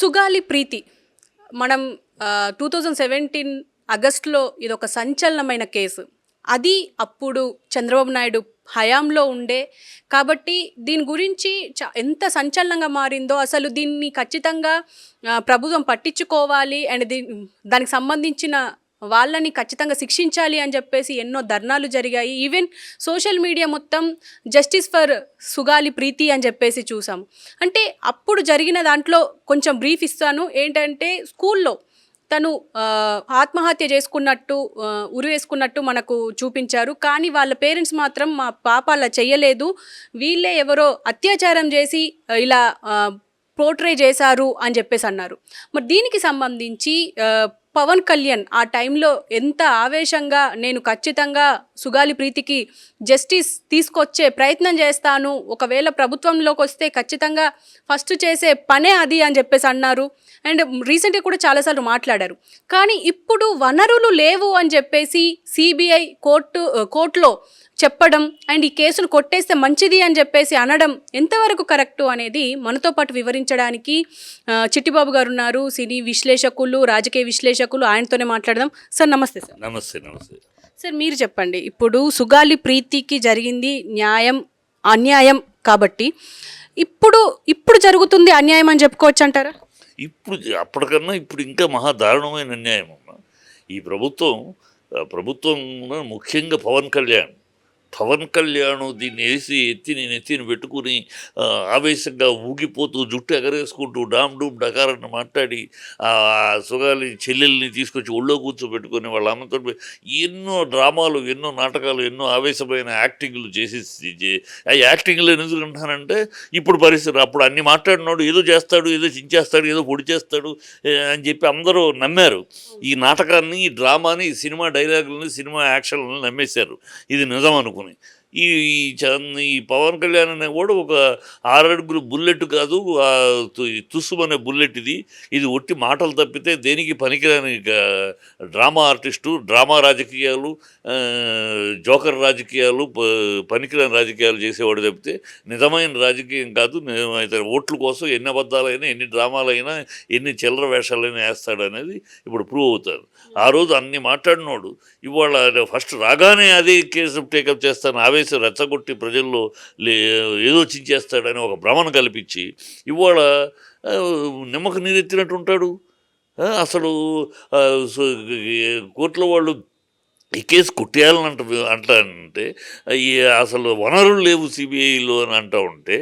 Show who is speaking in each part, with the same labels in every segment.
Speaker 1: సుగాలి ప్రీతి. మనం two thousand seventeen ఆగస్టులో ఇదొక సంచలనమైన కేసు. అది అప్పుడు చంద్రబాబు నాయుడు హయాంలో ఉండే. కాబట్టి దీని గురించి చ- ఎంత సంచలనంగా మారిందో అసలు దీన్ని ఖచ్చితంగా ప్రభుత్వం పట్టించుకోవాలి. అండ్ దీ దానికి సంబంధించిన వాళ్ళని ఖచ్చితంగా శిక్షించాలి అని చెప్పేసి ఎన్నో ధర్నాలు జరిగాయి. ఈవెన్ సోషల్ మీడియా మొత్తం జస్టిస్ ఫర్ సుగాలి ప్రీతి అని చెప్పేసి చూసాం. అంటే అప్పుడు జరిగిన దాంట్లో కొంచెం బ్రీఫ్ ఇస్తాను. ఏంటంటే స్కూల్లో తను ఆత్మహత్య చేసుకున్నట్టు ఉరివేసుకున్నట్టు మనకు చూపించారు. కానీ వాళ్ళ పేరెంట్స్ మాత్రం మా పాప అలా చెయ్యలేదు. వీళ్ళే ఎవరో అత్యాచారం చేసి ఇలా పోర్ట్రే చేశారు అని చెప్పేసి అన్నారు. మరి దీనికి సంబంధించి పవన్ కళ్యాణ్ ఆ టైంలో ఎంత ఆవేశంగా నేను ఖచ్చితంగా సుగాలి ప్రీతికి జస్టిస్ తీసుకొచ్చే ప్రయత్నం చేస్తాను. ఒకవేళ ప్రభుత్వంలోకి వస్తే ఖచ్చితంగా ఫస్ట్ చేసే పనే అది అని చెప్పేసి అన్నారు. అండ్ రీసెంట్గా కూడా చాలాసార్లు మాట్లాడారు. కానీ ఇప్పుడు వనరులు లేవు అని చెప్పేసి సిబిఐ కోర్టు కోర్టులో చెప్పడం అండ్ ఈ కేసును కొట్టేస్తే మంచిది అని చెప్పేసి అనడం ఎంతవరకు కరెక్టు అనేది మనతో పాటు వివరించడానికి చిట్టిబాబు గారు ఉన్నారు సినీ విశ్లేషకులు రాజకీయ విశ్లేషకులు ఆయనతోనే మాట్లాడదాం. సార్ నమస్తే సార్.
Speaker 2: నమస్తే నమస్తే.
Speaker 1: సార్ మీరు చెప్పండి. ఇప్పుడు సుగాలి ప్రీతికి జరిగింది న్యాయం అన్యాయం కాబట్టి ఇప్పుడు ఇప్పుడు జరుగుతుంది అన్యాయం అని చెప్పుకోవచ్చు అంటారా?
Speaker 2: ఇప్పుడు అప్పటికన్నా ఇప్పుడు ఇంకా మహా దారుణమైన అన్యాయం అమ్మ. ఈ ప్రభుత్వం ప్రభుత్వం ముఖ్యంగా పవన్ కళ్యాణ్ పవన్ కళ్యాణ్ దీన్ని వేసి ఎత్తి నేను ఎత్తిని పెట్టుకుని ఆవేశంగా ఊగిపోతూ జుట్టు ఎగరేసుకుంటూ డామ్ డూమ్ డకారని మాట్లాడి ఆ సుగాలి చెల్లెల్ని తీసుకొచ్చి ఒళ్ళో కూర్చోబెట్టుకొని వాళ్ళ అమ్మతో ఎన్నో డ్రామాలు ఎన్నో నాటకాలు ఎన్నో ఆవేశమైన యాక్టింగ్లు చేసి ఆ యాక్టింగ్లు ఎందుకుంటానంటే ఇప్పుడు పరిస్థితి అప్పుడు అన్ని మాట్లాడినాడు ఏదో చేస్తాడు ఏదో చించేస్తాడు ఏదో పొడి చేస్తాడు అని చెప్పి అందరూ నమ్మారు. ఈ నాటకాన్ని ఈ డ్రామాని సినిమా డైలాగులని సినిమా యాక్షన్లను నమ్మేశారు. ఇది నిజం అనుకో ఈ ఈ చంద్ ఈ పవన్ కళ్యాణ్ అనే కూడా ఒక ఆరడుగురు బుల్లెట్ కాదు ఆ తు- బుల్లెట్ ఇది. ఇది ఒట్టి మాటలు తప్పితే దేనికి పనికిరాని డ్రామా ఆర్టిస్టు డ్రామా రాజకీయాలు జోకర్ రాజకీయాలు ప- పనికిరాని రాజకీయాలు చేసేవాడు తప్పితే నిజమైన రాజకీయం కాదు. నిజమైన ఓట్ల కోసం ఎన్ని అబద్ధాలైనా ఎన్ని డ్రామాలైనా ఎన్ని చిల్లర వేషాలైనా వేస్తాడు అనేది ఇప్పుడు ప్రూవ్ అవుతారు. ఆ రోజు అన్ని మాట్లాడినోడు. ఇవాళ ఫస్ట్ రాగానే అదే కేసు టేకప్ చేస్తాను ఆవేశం రెచ్చగొట్టి ప్రజల్లో లే ఏదో చించేస్తాడని ఒక భ్రమను కల్పించి ఇవాళ నిమ్మక నిమ్మకు నీరెత్తినట్టు ఉంటాడు అసలు ఆ, కోర్టులో వాళ్ళు ఈ కేసు కొట్టేయాలని అంట అంటానంటే అసలు వనరులు లేవు సిబిఐలో అని అంటూ ఉంటే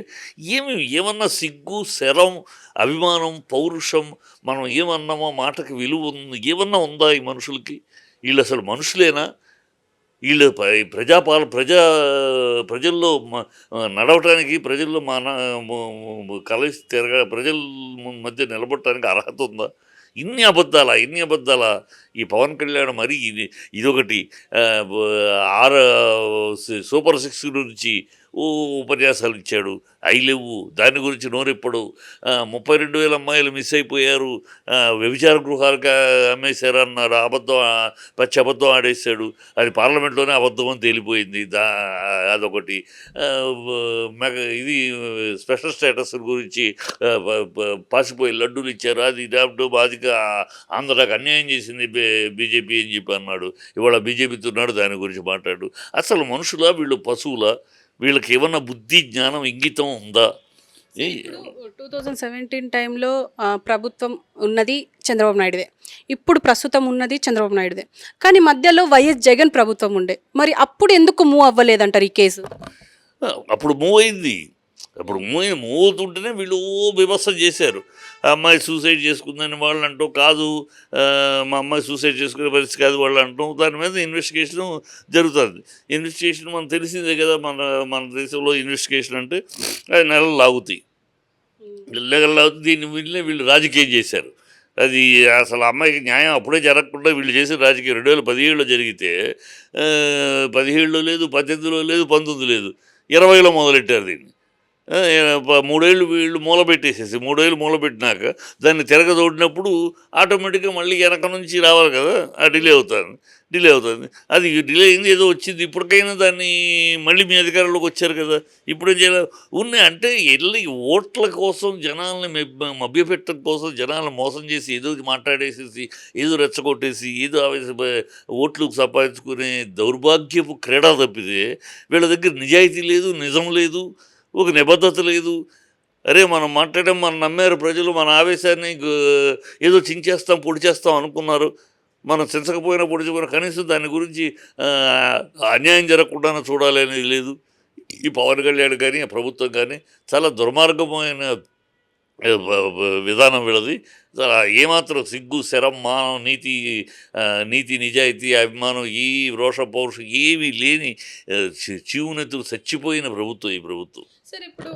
Speaker 2: ఏమి ఏమన్నా సిగ్గు శరం అభిమానం పౌరుషం మనం ఏమన్నామో మాటకి విలువ ఉంది ఏమన్నా ఉందా ఈ మనుషులకి? వీళ్ళు అసలు మనుషులేనా? వీళ్ళు ప్రజాపాల ప్రజా ప్రజల్లో మ- నడవటానికి ప్రజల్లో మన కలిసి తిరగ ప్రజల మధ్య నిలబడటానికి అర్హత ఉందా? ఇన్ని అబద్ధాలా? ఇన్ని అబద్ధాలా? ఈ పవన్ కళ్యాణ్ మరి ఇది ఇదొకటి. ఆరు సూపర్ సిక్స్ గురించి ఉపన్యాసాలు ఇచ్చాడు. అయి లేవు. దాని గురించి నోరెప్పుడు. ముప్పై రెండు వేల అమ్మాయిలు మిస్ అయిపోయారు. వ్యభిచార గృహాలుగా అమ్మేశారు అన్నారు. అబద్ధం పచ్చి అబద్ధం ఆడేశాడు. అది పార్లమెంట్లోనే అబద్ధం అని తేలిపోయింది. దా అదొకటి. మెగ ఇది స్పెషల్ స్టేటస్ గురించి పాసిపోయి లడ్డూలు ఇచ్చారు. అది డాబ్డో బాధిక ఆంధ్రాకి అన్యాయం చేసింది. బీజేపీ అని చెప్పి అన్నాడు? ఇవాళ బీజేపీతో ఉన్నాడు దాని గురించి మాట్లాడు. అసలు మనుషులా వీళ్ళు పశువులా? వీళ్ళకి ఏమన్నా బుద్ధి జ్ఞానం ఇంగితం ఉందా?
Speaker 1: టూ థౌజండ్ సెవెంటీన్ టైంలో ప్రభుత్వం ఉన్నది చంద్రబాబు నాయుడుదే. ఇప్పుడు ప్రస్తుతం ఉన్నది చంద్రబాబు నాయుడుదే. కానీ మధ్యలో వైఎస్ జగన్ ప్రభుత్వం ఉండే. మరి అప్పుడు ఎందుకు మూవ్ అవ్వలేదంటారు ఈ కేసు?
Speaker 2: అప్పుడు మూవ్ అయింది. అప్పుడు మూవ్ అవుతుంటేనే వీళ్ళు విమర్శ చేశారు. ఆ అమ్మాయి సూసైడ్ చేసుకుందని వాళ్ళు అంటూ కాదు మా అమ్మాయి సూసైడ్ చేసుకునే పరిస్థితి కాదు వాళ్ళు అంటాం దాని మీద ఇన్వెస్టిగేషన్ జరుగుతుంది. ఇన్వెస్టిగేషన్ మనకు తెలిసిందే కదా మన మన దేశంలో ఇన్వెస్టిగేషన్ అంటే అది నెలలు లాగుతాయి. నెలలు లాగుతాయి దీన్ని వీళ్ళే వీళ్ళు రాజకీయం చేశారు. అది అసలు అమ్మాయికి న్యాయం అప్పుడే జరగకుండా వీళ్ళు చేసిన రాజకీయం రెండు వేల పదిహేడులో జరిగితే పదిహేడులో లేదు పద్దెనిమిదిలో లేదు పంతొమ్మిది లేదు ఇరవైలో మొదలెట్టారు దీన్ని. మూడేళ్ళు వీళ్ళు మూల పెట్టేసేసి మూడేళ్ళు మూల పెట్టినాక దాన్ని తిరగదోడినప్పుడు ఆటోమేటిక్గా మళ్ళీ వెనక నుంచి రావాలి కదా ఆ డిలే అవుతుంది డిలే అవుతుంది. అది డిలే అయింది ఏదో వచ్చింది ఇప్పటికైనా దాన్ని మళ్ళీ మీ అధికారంలోకి వచ్చారు కదా ఇప్పుడు ఏం చేయాలి? ఉన్నాయి అంటే వెళ్ళి ఓట్ల కోసం జనాల్ని మభ్యపెట్టడం కోసం జనాలను మోసం చేసి ఏదో మాట్లాడేసేసి ఏదో రెచ్చగొట్టేసి ఏదో ఆవేశ ఓట్లు సంపాదించుకునే దౌర్భాగ్యపు క్రీడ తప్పితే వీళ్ళ దగ్గర నిజాయితీ లేదు నిజం లేదు ఒక నిబద్ధత లేదు. అరే మనం మాట్లాడడం మనం నమ్మారు ప్రజలు మన ఆవేశాన్ని ఏదో చించేస్తాం పొడి చేస్తాం అనుకున్నారు. మనం చించకపోయినా పొడిచిపోయినా కనీసం దాని గురించి అన్యాయం జరగకుండా చూడాలి అనేది లేదు. ఈ పవన్ కళ్యాణ్ కానీ ప్రభుత్వం కానీ చాలా దుర్మార్గమైన విధానం వీళ్ళది. చాలా ఏమాత్రం సిగ్గు శరం మానం నీతి నీతి నిజాయితీ అభిమానం ఈ రోష పౌరుషం ఏమీ లేని చీవునెత్తులు చచ్చిపోయిన ప్రభుత్వం ఈ ప్రభుత్వం.
Speaker 1: సార్ ఇప్పుడు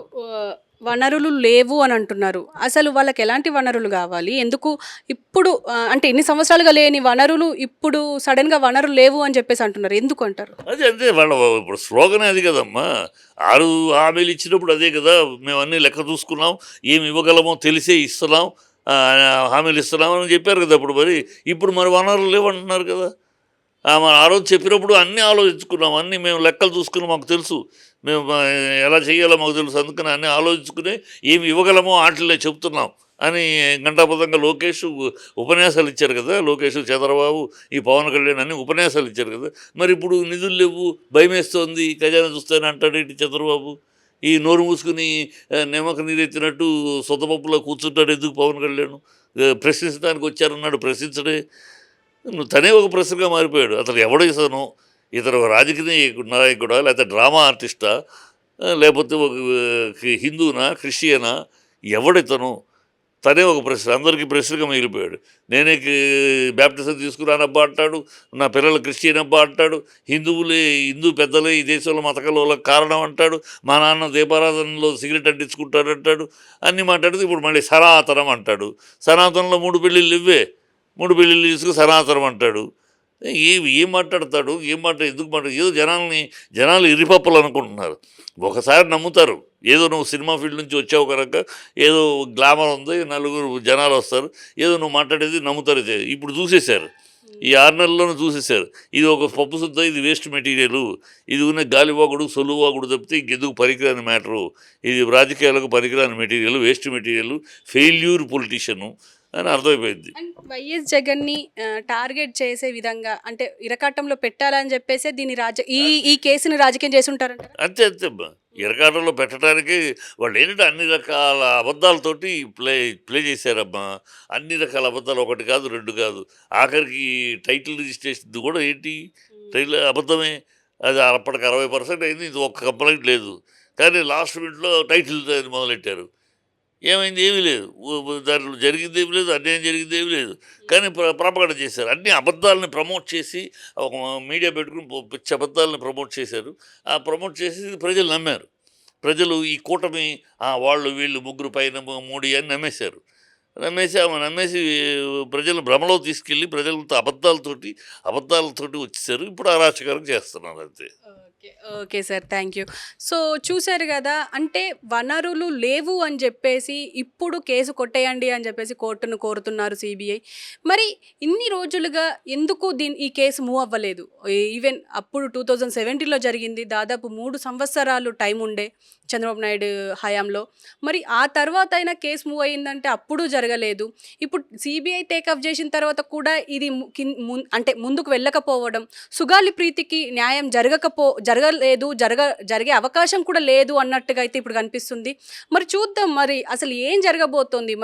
Speaker 1: వనరులు లేవు అని అంటున్నారు. అసలు వాళ్ళకి ఎలాంటి వనరులు కావాలి? ఎందుకు ఇప్పుడు అంటే ఎన్ని సంవత్సరాలుగా లేని వనరులు ఇప్పుడు సడన్గా వనరులు లేవు అని చెప్పేసి అంటున్నారు. ఎందుకు అంటారు?
Speaker 2: అదే అంతే వాళ్ళ ఇప్పుడు స్లోగన్ అది కదమ్మా. ఆరు హామీలు ఇచ్చినప్పుడు అదే కదా మేము అన్నీ లెక్క చూసుకున్నాం ఏమి ఇవ్వగలమో తెలిసే ఇస్తున్నాం హామీలు ఇస్తున్నాం అని చెప్పారు కదా అప్పుడు మరి. ఇప్పుడు మరి వనరులు లేవంటున్నారు కదా. ఆ, మరి ఆ రోజు చెప్పినప్పుడు అన్నీ ఆలోచించుకున్నాం అన్నీ మేము లెక్కలు చూసుకున్నాం మాకు తెలుసు. మేము ఎలా చేయాలో మాకు తెలుసు. అందుకని అన్నీ ఆలోచించుకుని ఏమి ఇవ్వగలమో ఆటలే చెప్తున్నాం అని గంటాపదంగా లోకేష్ ఉపన్యాసాలు ఇచ్చారు కదా. లోకేష్ చంద్రబాబు ఈ పవన్ కళ్యాణ్ అని ఉపన్యాసాలు ఇచ్చారు కదా. మరి ఇప్పుడు నిధులు లేవు భయమేస్తోంది ఖజానా చూస్తాను అంటాడేంటి చంద్రబాబు? ఈ నోరు మూసుకుని ఆ, నిమ్మక నీరెత్తినట్టు సొంతపప్పులో కూర్చుంటాడు ఎందుకు పవన్ కళ్యాణ్? ప్రశ్నించడానికి వచ్చారన్నాడు ప్రశ్నించడే. నువ్వు తనే ఒక ప్రశ్నగా మారిపోయాడు. అతను ఎవడో ఇస్తాను ఇతను ఒక రాజకీయ నాయకుడా లేకపోతే డ్రామా ఆర్టిస్టా లేకపోతే ఒక హిందూనా క్రిస్టియనా ఎవడితను తనే ఒక ప్రశ్న అందరికీ ప్రశ్నగా మిగిలిపోయాడు. నేనే బ్యాప్టిజం తీసుకురానబ్బా అంటాడు నా పిల్లలు క్రిస్టియన్ అబ్బా అంటాడు హిందువులే హిందూ పెద్దలే ఈ దేశంలో మతకలోలకు కారణం అంటాడు మా నాన్న దీపారాధనలో సిగరెట్ అంటించుకుంటాడు అంటాడు అన్నీ మాట్లాడితే ఇప్పుడు మళ్ళీ సనాతనం అంటాడు. సనాతనంలో మూడు పెళ్ళిళ్ళు ఇవ్వే మూడు పెళ్ళిళ్ళు తీసుకుని సనాతనం అంటాడు. ఏవి ఏం మాట్లాడతాడు ఏం మాట ఎందుకు మాట్లాడు ఏదో జనాల్ని జనాలు ఇరిపప్పలు అనుకుంటున్నారు ఒకసారి నమ్ముతారు. ఏదో నువ్వు సినిమా ఫీల్డ్ నుంచి వచ్చావు కనుక ఏదో గ్లామర్ ఉంది నలుగురు జనాలు వస్తారు ఏదో నువ్వు మాట్లాడేది నమ్ముతారు ఇది. ఇప్పుడు చూసేశారు. ఈ ఆరు నెలల్లోనూ చూసేశారు. ఇది ఒక పప్పు సుద్ద ఇది వేస్ట్ మెటీరియల్. ఇది ఉన్న గాలివాగుడు సొలువాగుడు తప్పితే ఇంకెందుకు పనికిరాని మ్యాటరు? ఇది రాజకీయాలకు పనికిరాని material waste material failure politician. అని అర్థమైపోయింది.
Speaker 1: వైఎస్ జగన్ని ఆ, టార్గెట్ చేసే విధంగా అంటే ఇరకాటంలో పెట్టాలని చెప్పేసి దీని రాజ ఈ ఈ కేసుని రాజకీయం చేసి ఉంటారంట
Speaker 2: అంతే అంతే అమ్మా ఎరకాటంలో పెట్టడానికి వాళ్ళు ఏంటంటే అన్ని రకాల అబద్ధాలతోటి ప్లే ప్లే చేశారమ్మా అన్ని రకాల అబద్ధాలు ఒకటి కాదు రెండు కాదు. ఆఖరికి టైటిల్ రిజిస్ట్రేషన్ కూడా ఏంటి? టైటిల్ అబద్ధమే. అది అప్పటికి అరవై పర్సెంట్ అయింది ఇది ఒక్క కంప్లైంట్ లేదు. కానీ లాస్ట్ మినిట్లో టైటిల్ మొదలెట్టారు. ఏమైంది? ఏమీ లేదు. దాంట్లో జరిగింది ఏమి లేదు అన్యాయం జరిగింది ఏమీ లేదు. కానీ ప్ర ప్రపగడ చేశారు. అన్ని అబద్ధాలని ప్రమోట్ చేసి ఒక మీడియా పెట్టుకుని పిచ్చి అబద్ధాలని ప్రమోట్ చేశారు. ఆ ప్రమోట్ చేసి ప్రజలు నమ్మారు. ప్రజలు ఈ కూటమి ఆ, వాళ్ళు వీళ్ళు ముగ్గురు పైన మోడీ అని నమ్మేశారు. నమ్మేసి ఆమె నమ్మేసి ప్రజలు భ్రమలో తీసుకెళ్ళి ప్రజలతో అబద్ధాలతోటి అబద్ధాలతోటి వచ్చేసారు ఇప్పుడు అరాచకారం చేస్తున్నారు అంతే.
Speaker 1: Okay okay sir. Thank you. So చూశారు కదా అంటే వనరులు లేవు అని చెప్పేసి ఇప్పుడు కేసు కొట్టేయండి అని చెప్పేసి కోర్టును కోరుతున్నారు సిబిఐ. మరి ఇన్ని రోజులుగా ఎందుకు దీని ఈ కేసు మూవ్ అవ్వలేదు? ఈవెన్ అప్పుడు టూ థౌజండ్ సెవెంటీన్లో జరిగింది దాదాపు మూడు సంవత్సరాలు టైం ఉండే. చంద్రబాబు నాయుడు హయాంలో. మరి ఆ తర్వాత అయినా కేసు మూవ్ అయ్యిందంటే అప్పుడు జరగలేదు. ఇప్పుడు సిబిఐ టేకప్ చేసిన తర్వాత కూడా ఇది అంటే ముందుకు వెళ్ళకపోవడం సుగాలి ప్రీతికి న్యాయం జరగకపో జరగలేదు జరగ జరిగే అవకాశం కూడా లేదు అన్నట్టుగా అయితే ఇప్పుడు కనిపిస్తుంది. మరి చూద్దాం మరి అసలు ఏం జరగబోతోంది?